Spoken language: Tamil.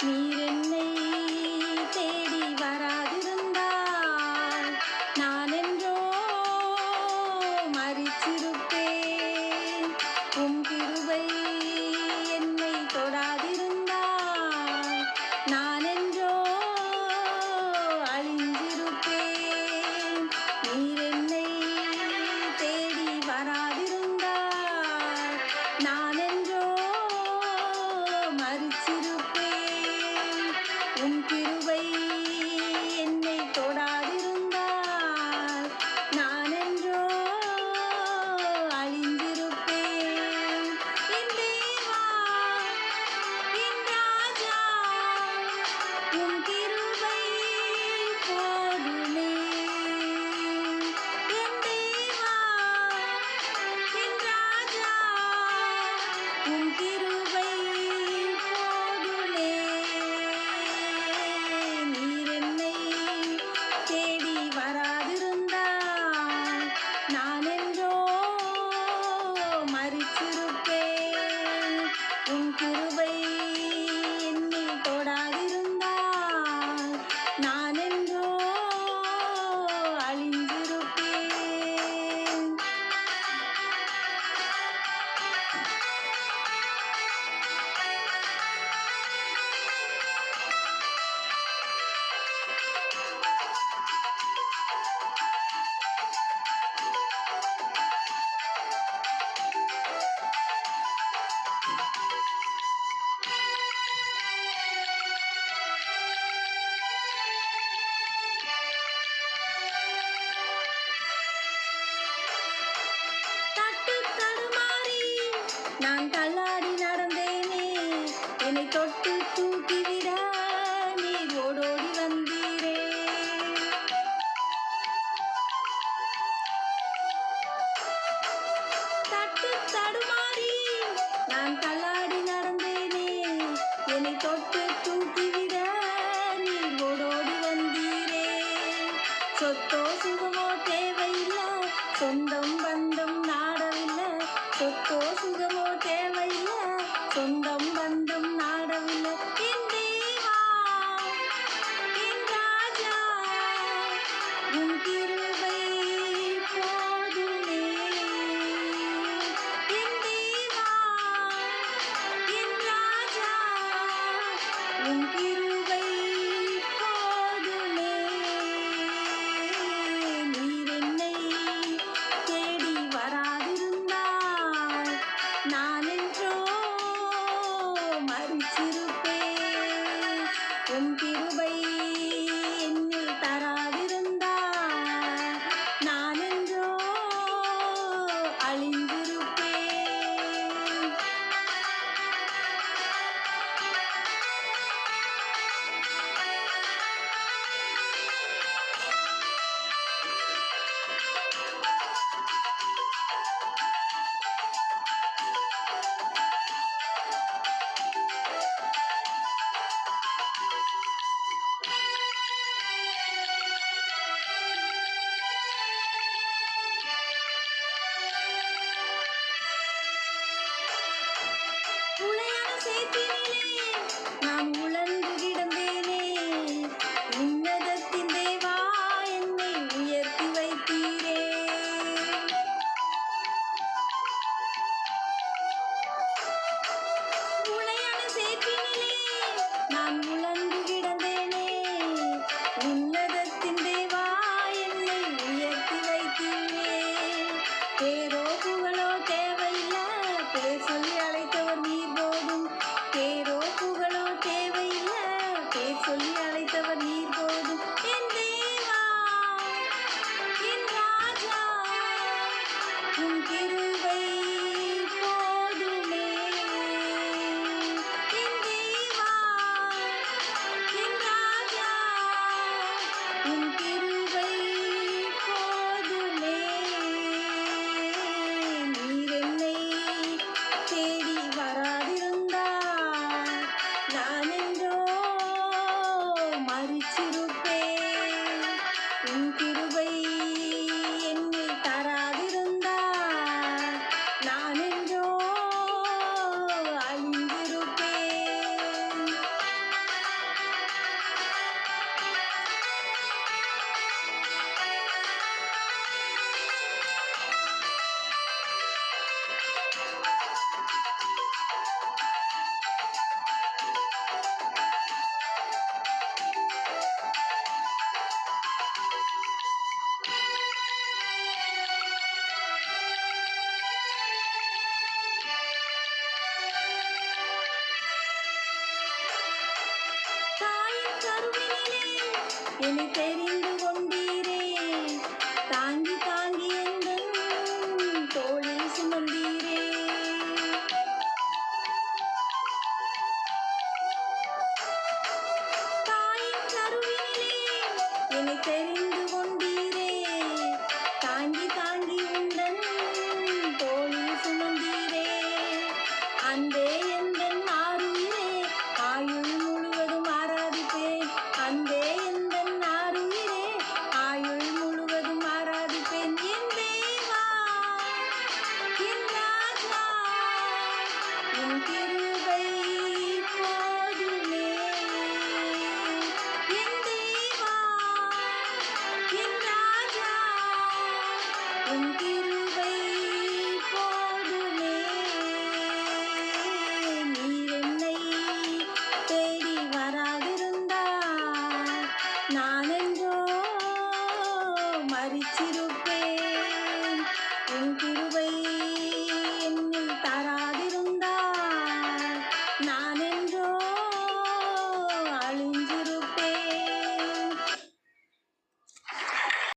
நீர் என்னை தேடி வராதிருந்தால் நான் என்றோ மறிச்சிருப்பேன் உம் கிருபை என்னை தொடாதிருந்தால் நான் என்றோ அழிஞ்சிருப்பேன் நீர் என்னை தேடி நான் தள்ள மறிச்சிருப்பேன் உன் திருவை Thank you. be. Thank you. இனி தெரிந்து கொண்டீரே. தாங்கி தாங்கி எங்கும் தோளில் சுமந்தீரே. தாயின் கருவிலே இனி தெரிந்து கொண்டீரே. தாங்கி தாங்கி உந்தன் நானென்றோ மறிச்சிருப்பேன். என் திரு